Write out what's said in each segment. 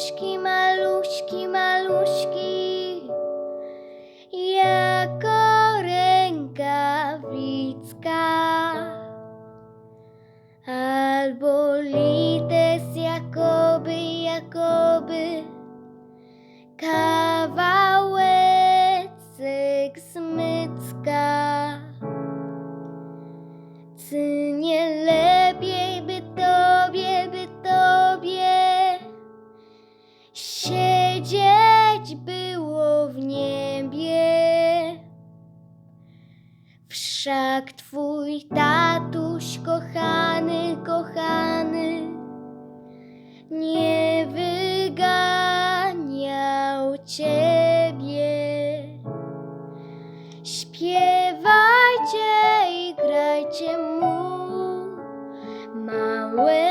maluśki, maluśki, maluśki, jako rękawiczka albo list. Siedzieć było w niebie. Wszak twój tatuś kochany, kochany nie wyganiał ciebie. Śpiewajcie i grajcie mu, małemu,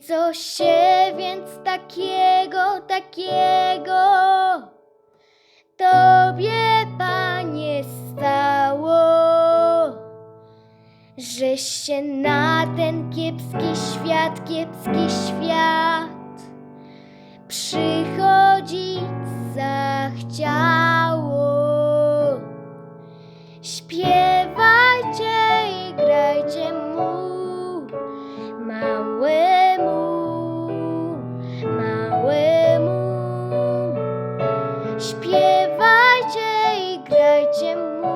Co się więc takiego, takiego Tobie, Panie, stało, Żeś się na ten kiepski świat, kiepski świat Przychodzić zachciał Śpiewajcie i grajcie mu.